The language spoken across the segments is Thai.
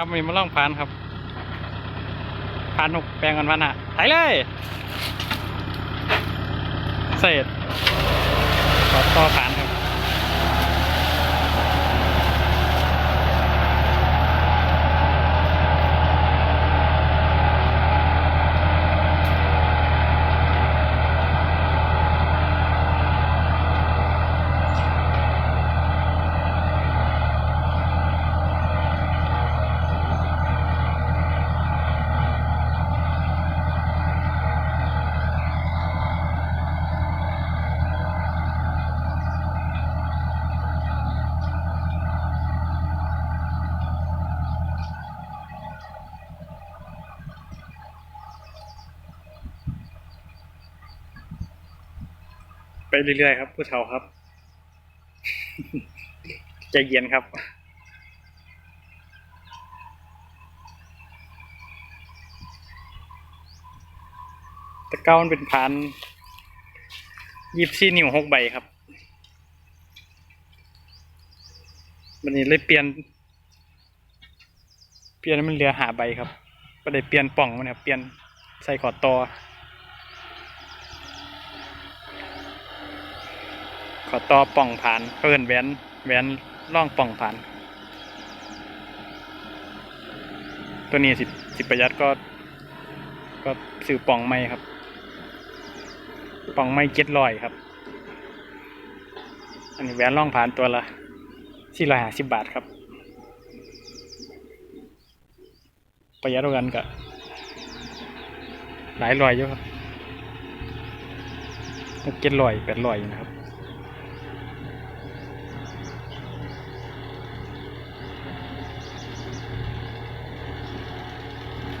ครับมีมาล่องพานครับพานหกแปลงกันวันอะไปเลยเศษขอต่อพาน ไปเรื่อยๆครับ ผู้เฒ่าครับใจเย็นครับ ตะเก้ามันเป็นพันยี่สี่นิ้วหกใบครับวันนี้เลยเปลี่ยน เปลี่ยนมันเหลือหาใบครับก็เลยเปลี่ยนป่องมันครับเปลี่ยนใส่ขอดตอ ขอต่อป่องผ่านเพิ่นแหวนแหวนร่องป่องผ่าน ตัวนี้สิสิประหยัดก็ ก็ซื้อป่องไม่ครับ ป่องไม่เจ็ดร้อยครับ อันนี้แหวนร่องผ่านตัวละสี่ร้อยห้าสิบบาทครับ ประหยัดกว่ากันกับหลายร้อยอยู่ครับหกเจ็ดร้อยแปดร้อยนะครับ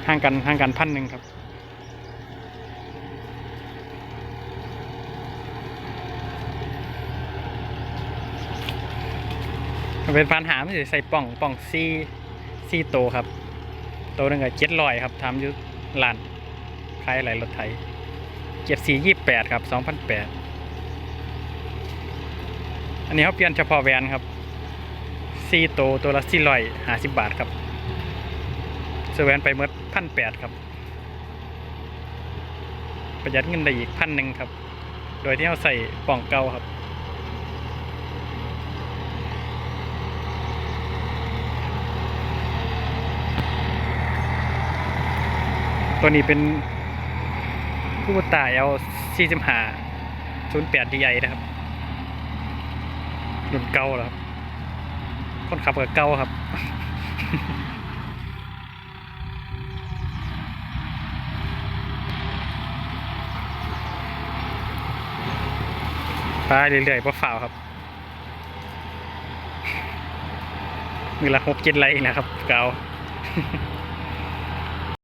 ห่างกันห่างกันพันหนึ่งครับ เป็นพันหาไม่ใช่ใส่ป่องป่องซีซีโตครับ โตหนึงกับเจ็ดลอยครับทำยุลานขายอะไรรถไทยเจ็ดสี่ยี่แปดครับสองพันแปดอันนี้เขาเปลี่ยนเฉพาะแวนครับซีโตตัวละสี่ร้อยห้าสิบบาทครับ เซอร์แวนไปเมื่อพันแปดครับ ประหยัดเงินได้อีกพันหนึ่งครับ โดยที่เราใส่ป่องเก่าครับตัวนี้เป็นผู้ตาเอลซิชมหา45 08 DI นะครับรุ่นเก่าแล้วครับ คนขับกับเก่าครับ ไปเรื่อยๆเพราะฝ่าครับมีละหกเจ็ดไรนะครับเก่า